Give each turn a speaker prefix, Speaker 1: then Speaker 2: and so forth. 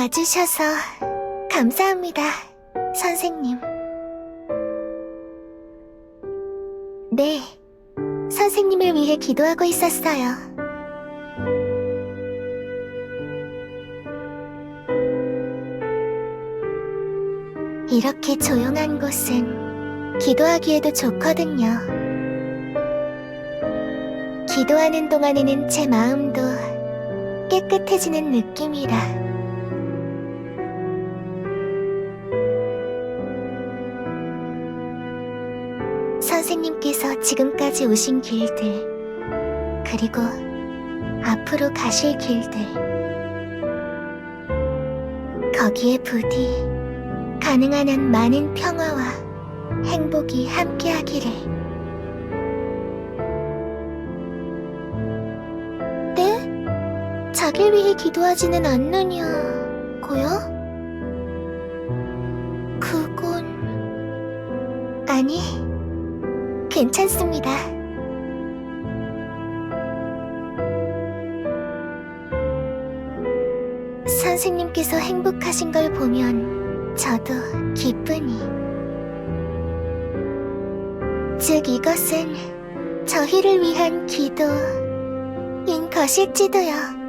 Speaker 1: 와주셔서 감사합니다, 선생님. 네, 선생님을 위해 기도하고 있었어요. 이렇게 조용한 곳은 기도하기에도 좋거든요. 기도하는 동안에는 제 마음도 깨끗해지는 느낌이라. 선생님께서 지금까지 오신 길들, 그리고 앞으로 가실 길들, 거기에 부디 가능한 한 많은 평화와 행복이 함께하기를. 네? 자길 위해 기도하지는 않느냐고요? 그건 아니, 괜찮습니다. 선생님께서 행복하신 걸 보면 저도 기쁘니. 즉 이것은 저희를 위한 기도인 것일지도요.